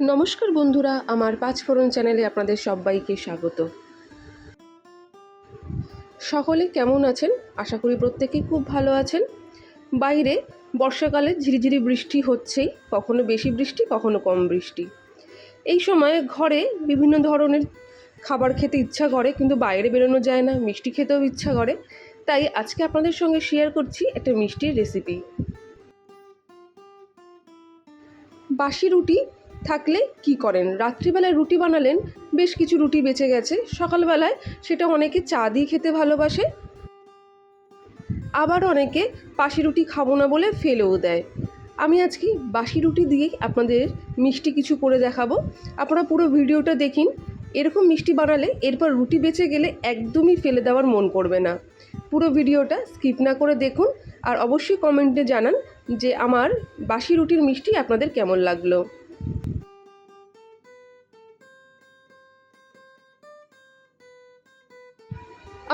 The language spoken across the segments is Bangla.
নমস্কার বন্ধুরা, আমার পাঁচফোড়ন চ্যানেলে আপনাদের সবাইকে স্বাগত। সকলে কেমন আছেন? আশা করি প্রত্যেকেই খুব ভালো আছেন। বাইরে বর্ষাকালে ঝিরিঝিরি বৃষ্টি হচ্ছেই, কখনো বেশি বৃষ্টি, কখনো কম বৃষ্টি। এই সময় ঘরে বিভিন্ন ধরনের খাবার খেতে ইচ্ছা করে, কিন্তু বাইরে বেরোনো যায় না, মিষ্টি খেতেও ইচ্ছা করে। তাই আজকে আপনাদের সঙ্গে শেয়ার করছি একটা মিষ্টির রেসিপি বাসি রুটি থাকলে কি করেন? রাত্রিবেলায় রুটি বানালেন, বেশ কিছু রুটি বেঁচে গেছে। সকালবেলায় সেটা অনেকে চা দিয়ে খেতে ভালোবাসে। আবার অনেকে বাসি রুটি খাব না বলে ফেলেও দেয়। আমি আজকে বাসি রুটি দিয়েই আপনাদের মিষ্টি কিছু করে দেখাবো। আপনারা পুরো ভিডিওটা দেখিন। এরকম মিষ্টি বানালে এরপর রুটি বেঁচে গেলে একদমই ফেলে দেওয়ার মন করবে না। পুরো ভিডিওটা স্কিপ না করে দেখুন। আর অবশ্যই কমেন্টে জানান যে আমার বাসি রুটির মিষ্টি আপনাদের কেমন লাগল।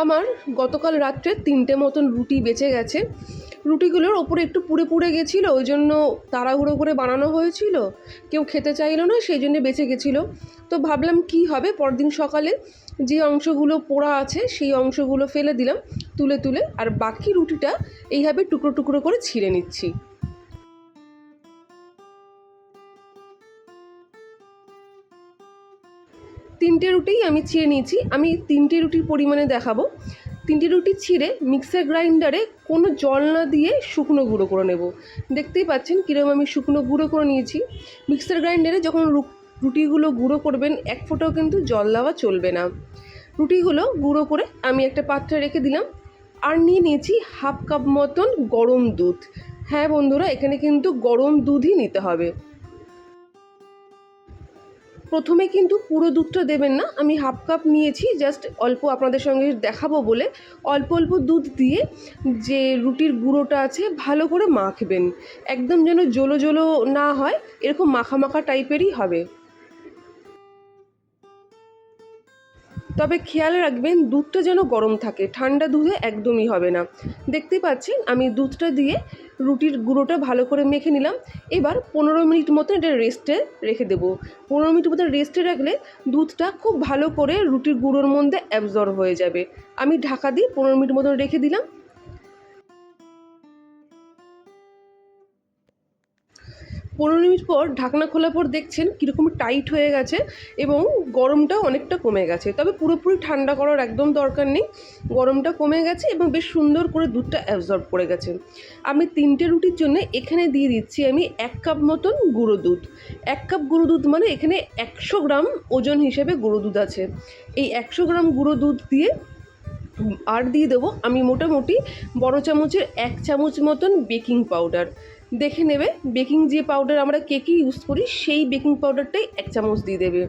আমার গতকাল রাত্রে তিনটে মতন রুটি বেঁচে গেছে। রুটিগুলোর ওপরে একটু পুড়ে পুড়ে গেছিল, ওই জন্য তাড়াহুড়ো করে বানানো হয়েছিল। কেউ খেতে চাইলো না, সেই জন্য বেঁচে গেছিল। তো ভাবলাম কি হবে, পরদিন সকালে যে অংশগুলো পোড়া আছে, সেই অংশগুলো ফেলে দিলাম, তুলে তুলে, আর বাকি রুটিটা এইভাবে টুকরো টুকরো করে ছিঁড়ে নিচ্ছি। তিনটে রুটিই আমি ছিঁড়ে নিয়েছি। আমি তিনটে রুটির পরিমাণে দেখাবো। তিনটে রুটি ছিঁড়ে মিক্সার গ্রাইন্ডারে কোনো জল না দিয়ে শুকনো গুঁড়ো করে নেব। দেখতেই পাচ্ছেন কীরকম আমি শুকনো গুঁড়ো করে নিয়েছি। মিক্সার গ্রাইন্ডারে যখন রুটিগুলো গুঁড়ো করবেন, এক ফোঁটাও কিন্তু জল দেওয়া চলবে না। রুটিগুলো গুঁড়ো করে আমি একটা পাত্রে রেখে দিলাম আর নিয়ে নিয়েছি হাফ কাপ মতন গরম দুধ। হ্যাঁ বন্ধুরা, এখানে কিন্তু গরম দুধই নিতে হবে। প্রথমে কিন্তু পুরো দুধটা দেবেন না, আমি হাফ কাপ নিয়েছি জাস্ট অল্প আপনাদের সঙ্গে দেখাবো বলে, অল্প অল্প দুধ দিয়ে যে রুটির গুঁড়োটা আছে, ভালো করে মাখবেন। একদম যেন জলো জলো না হয়, এরকম মাখা মাখা টাইপেরই হবে। তবে খেয়াল রাখবেন, দুধটা যেন গরম থাকে, ঠান্ডা দুধে একদমই হবে না। দেখতে পাচ্ছেন, আমি দুধটা দিয়ে রুটির গুঁড়োটা ভালো করে মেখে নিলাম। এবার পনেরো মিনিট মতন এটা রেস্টে রেখে দেবো। পনেরো মিনিট মতন রেস্টে রাখলে দুধটা খুব ভালো করে রুটির গুঁড়োর মধ্যে অ্যাবজর্ব হয়ে যাবে। আমি ঢাকা দিয়ে পনেরো মিনিট মতন রেখে দিলাম। পনেরো মিনিট পর ঢাকনা খোলার পর দেখছেন কীরকম টাইট হয়ে গেছে এবং গরমটাও অনেকটা কমে গেছে। তবে পুরোপুরি ঠান্ডা করার একদম দরকার নেই। গরমটা কমে গেছে এবং বেশ সুন্দর করে দুধটা অ্যাবজর্ব করে গেছে। আমি তিনটে রুটির জন্য এখানে দিয়ে দিচ্ছি আমি এক কাপ মতন গুঁড়ো দুধ। এক কাপ গুঁড়ো দুধ মানে এখানে একশো গ্রাম ওজন হিসেবে গুঁড়ো দুধ আছে। এই একশো গ্রাম গুঁড়ো দুধ দিয়ে আর দিয়ে দেবো আমি মোটামুটি বড় চামচের এক চামচ মতন বেকিং পাউডার। দেখে নেবে। বেকিং যে পাউডার আমরা কেকে ইউজ করি, সেই বেকিং পাউডারটাই এক চামচ দিয়ে দেবে।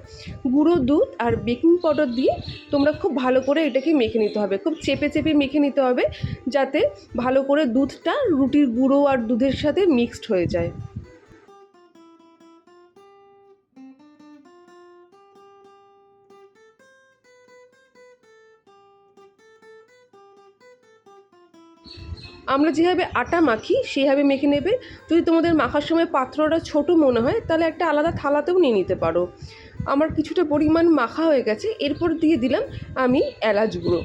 গুঁড়ো দুধ আর বেকিং পাউডার দিয়ে তোমরা খুব ভালো করে এটাকে মেখে নিতে হবে। খুব চেপে চেপে মেখে নিতে হবে, যাতে ভালো করে দুধটা রুটির গুঁড়ো আর দুধের সাথে মিক্সড হয়ে যায়। আমরা যেভাবে আটা মাখি সেইভাবে মেখে নেবে। যদি তোমাদের মাখার সময় পাত্রটা ছোট মনে হয়, তাহলে একটা আলাদা থালাতেও নিয়ে নিতে পারো। আমার কিছুটা পরিমাণ মাখা হয়ে গেছে, এরপর দিয়ে দিলাম আমি এলাচ গুঁড়ো।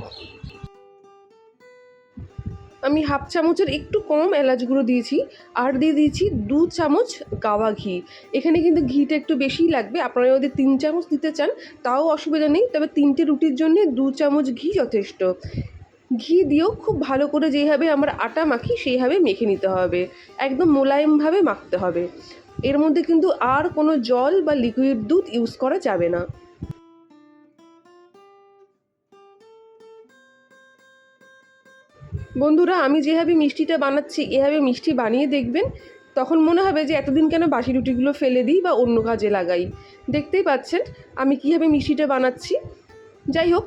আমি হাফ চামচের একটু কম এলাচ গুঁড়ো দিয়েছি, আর দিয়ে দিয়েছি দু চামচ গাওয়া ঘি। এখানে কিন্তু ঘিটা একটু বেশিই লাগবে, আপনারা যদি তিন চামচ দিতে চান, তাও অসুবিধা নেই, তবে তিনটে রুটির জন্য দু চামচ ঘি যথেষ্ট। ঘি দিয়েও খুব ভালো করে যেভাবে আমরা আটা মাখি, সেইভাবে মেখে নিতে হবে। একদম মোলায়েমভাবে মাখতে হবে। এর মধ্যে কিন্তু আর কোনো জল বা লিকুইড দুধ ইউজ করা যাবে না। বন্ধুরা, আমি যেভাবে মিষ্টিটা বানাচ্ছি, এভাবে মিষ্টি বানিয়ে দেখবেন, তখন মনে হবে যে এতদিন কেন বাসি রুটিগুলো ফেলে দিই বা অন্য কাজে লাগাই। দেখতেই পাচ্ছেন আমি কীভাবে মিষ্টিটা বানাচ্ছি। যাই হোক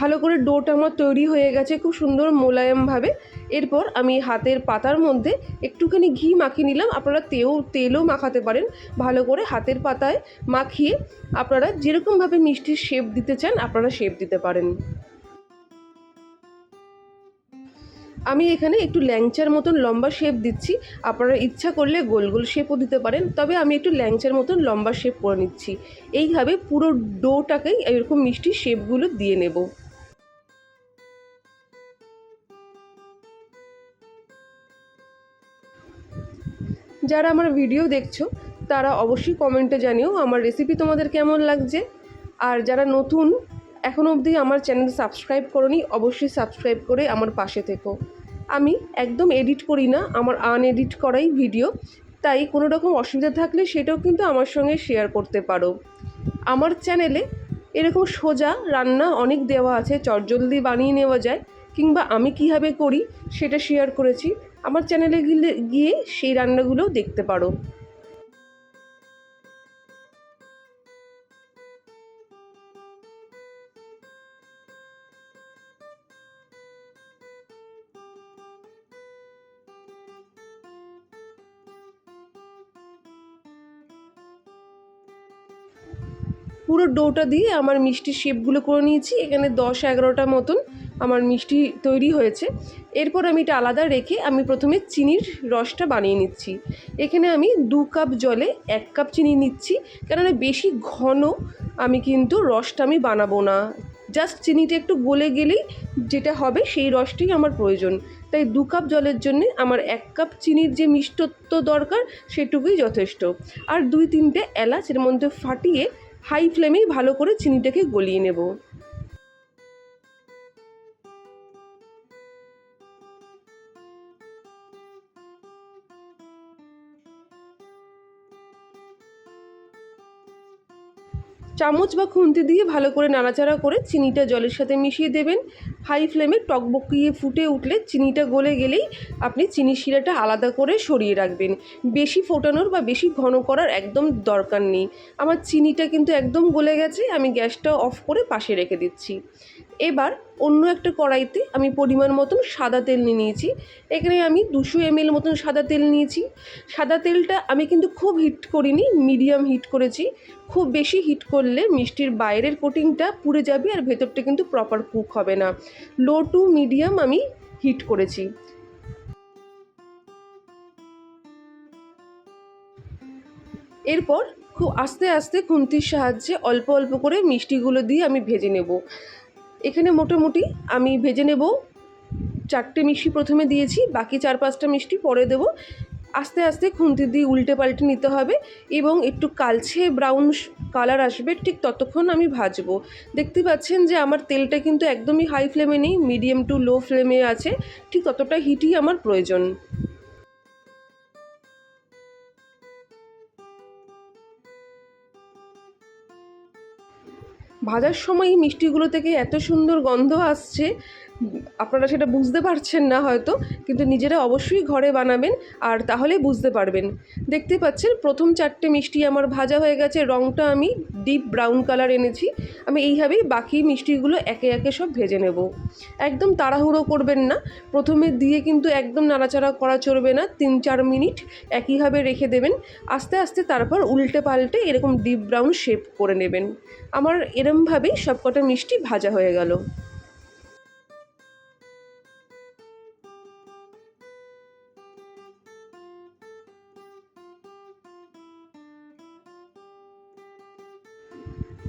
ভালো করে ডোটা আমার তৈরি হয়ে গেছে খুব সুন্দর মোলায়েমভাবে। এরপর আমি হাতের পাতার মধ্যে একটুখানি ঘি মাখিয়ে নিলাম। আপনারা তেও, তেলও মাখাতে পারেন। ভালো করে হাতের পাতায় মাখিয়ে আপনারা যেরকমভাবে মিষ্টির শেপ দিতে চান, আপনারা শেপ দিতে পারেন। আমি এখানে একটু ল্যাংচার মতন লম্বা শেপ দিচ্ছি। আপনারা ইচ্ছা করলে গোল গোল শেপও দিতে পারেন। তবে আমি একটু ল্যাংচার মতন লম্বা শেপ করে নিচ্ছি। এইভাবে পুরো ডোটাকেই এরকম মিষ্টি শেপগুলো দিয়ে নেব। যারা আমার ভিডিও দেখছ, তারা অবশ্যই কমেন্টে জানিও আমার রেসিপি তোমাদের কেমন লাগছে। আর যারা নতুন এখনও অবধি আমার চ্যানেল সাবস্ক্রাইব করনি, অবশ্যই সাবস্ক্রাইব করে আমার পাশে থেকো। আমি একদম এডিট করি না, আমার আনএডিট করাই ভিডিও তাই কোনো রকম অসুবিধা থাকলে সেটাও কিন্তু আমার সঙ্গে শেয়ার করতে পারো। আমার চ্যানেলে এরকম সোজা রান্না অনেক দেওয়া আছে, চটজলদি বানিয়ে নেওয়া যায়, কিংবা আমি কীভাবে করি সেটা শেয়ার করেছি। আমার চ্যানেলে গিয়ে গিয়ে সেই রান্নাগুলোও দেখতে পারো। পুরো ডোটা দিয়ে আমার মিষ্টির শেপগুলো করে নিয়েছি, এখানে দশ এগারোটা মতন। আমার মিষ্টি তৈরি হয়েছে। এরপর আমি এটা আলাদা রেখে আমি প্রথমে চিনির রসটা বানিয়ে নিচ্ছি। এখানে আমি দু কাপ জলে এক কাপ চিনি নিচ্ছি, কেননা বেশি ঘন আমি কিন্তু রসটা আমি বানাবো না। জাস্ট চিনিটা একটু গলে গেলেই যেটা হবে সেই রসটাই আমার প্রয়োজন। তাই দু কাপ জলের জন্যে আমার এক কাপ চিনির যে মিষ্টত্ব দরকার সেটুকুই যথেষ্ট। আর দুই তিনটে এলাচ এর মধ্যে ফাটিয়ে হাই ফ্লেমেই ভালো করে চিনিটাকে গলিয়ে নেব। চামচ বা খুন্তি দিয়ে ভালো করে নাড়াচাড়া করে চিনিটা জলের সাথে মিশিয়ে দেবেন। হাই ফ্লেমে টকবকিয়ে ফুটে উঠলে চিনিটা গলে গেলেই আপনি চিনি শিরাটা আলাদা করে সরিয়ে রাখবেন। বেশি ফোটানোর বা বেশি ঘন করার একদম দরকার নেই। আমার চিনিটা কিন্তু একদম গলে গেছে, আমি গ্যাসটা অফ করে পাশে রেখে দিচ্ছি। এবার অন্য একটা কড়াইতে আমি পরিমাণ মতন সাদা তেল নিয়ে নিয়েছি। এখানে আমি দুশো এমএল মতন সাদা তেল নিয়েছি। সাদা তেলটা আমি কিন্তু খুব হিট করিনি, মিডিয়াম হিট করেছি। খুব বেশি হিট করলে মিষ্টির বাইরের কোটিংটা পুড়ে যাবে আর ভেতরটা কিন্তু প্রপার কুক হবে না। লো টু মিডিয়াম আমি হিট করেছি। এরপর খুব আস্তে আস্তে খুন্তির সাহায্যে অল্প অল্প করে মিষ্টিগুলো দিয়ে আমি ভেজে নেব। এখানে মোটামুটি আমি ভেজে নেব। চারটে মিষ্টি প্রথমে দিয়েছি, বাকি চার পাঁচটা মিষ্টি পরে দেব। আস্তে আস্তে খুন্তি দিয়ে উল্টে পাল্টে নিতে হবে এবং একটু কালছে ব্রাউন কালার আসবে, ঠিক ততক্ষণ আমি ভাজবো। দেখতে পাচ্ছেন যে আমার তেলটা কিন্তু একদমই হাই ফ্লেমে নেই মিডিয়াম টু লো ফ্লেমে আছে, ঠিক ততটা হিটই আমার প্রয়োজন। ভাজার সময় মিষ্টিগুলো থেকে এত সুন্দর গন্ধ আসছে আপনারা সেটা বুঝতে পারছেন না হয়তো, কিন্তু নিজেরা অবশ্যই ঘরে বানাবেন আর তাহলে বুঝতে পারবেন। দেখতে পাচ্ছেন, প্রথম চারটে মিষ্টি আমার ভাজা হয়ে গেছে রঙটা আমি ডিপ ব্রাউন কালার এনেছি। আমি এইভাবেই বাকি মিষ্টিগুলো একে একে সব ভেজে নেব। একদম তাড়াহুড়ো করবেন না, প্রথমে দিয়ে কিন্তু একদম নাড়াচাড়া করা চলবে না, তিন চার মিনিট একইভাবে রেখে দেবেন। আস্তে আস্তে তারপর উল্টে পাল্টে এরকম ডিপ ব্রাউন শেপ করে নেবেন। আমার এরমভাবেই সবকটা মিষ্টি ভাজা হয়ে গেল।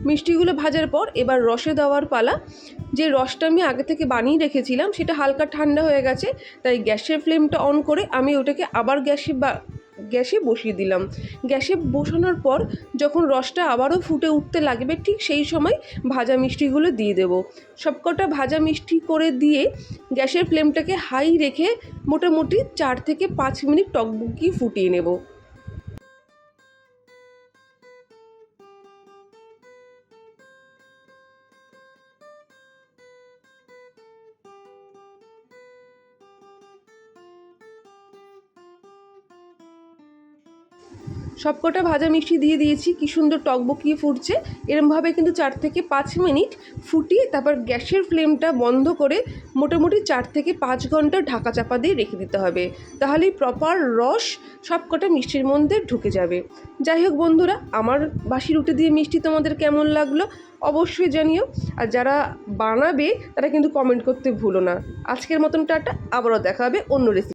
মিষ্টিগুলো ভাজার পর এবার রসে দেওয়ার পালা। যে রসটা আমি আগে থেকে বানিয়ে রেখেছিলাম, সেটা হালকা ঠান্ডা হয়ে গেছে, তাই গ্যাসের ফ্লেমটা অন করে আমি ওটাকে আবার গ্যাসে বা, গ্যাসে বসিয়ে দিলাম। গ্যাসে বসানোর পর যখন রসটা আবারও ফুটে উঠতে লাগবে, ঠিক সেই সময় ভাজা মিষ্টিগুলো দিয়ে দেবো। সবকটা ভাজা মিষ্টি করে দিয়ে গ্যাসের ফ্লেমটাকে হাই রেখে মোটামুটি চার থেকে পাঁচ মিনিট টকবুকি ফুটিয়ে নেব। সবকটা ভাজা মিষ্টি দিয়ে দিয়েছি, কি সুন্দর টকবকিয়ে ফুটছে। এরমভাবে কিন্তু চার থেকে পাঁচ মিনিট ফুটিয়ে তারপর গ্যাসের ফ্লেমটা বন্ধ করে মোটামুটি চার থেকে পাঁচ ঘণ্টা ঢাকা চাপা দিয়ে রেখে দিতে হবে। তাহলেই প্রপার রস সবকটা মিষ্টির মধ্যে ঢুকে যাবে। যাই হোক বন্ধুরা, আমার বাসি রুটি দিয়ে মিষ্টি তোমাদের কেমন লাগল অবশ্যই জানিও। আর যারা বানাবে, তারা কিন্তু কমেন্ট করতে ভুলো না। আজকের মতন টাটা, আবারও দেখা হবে অন্য রেসিপি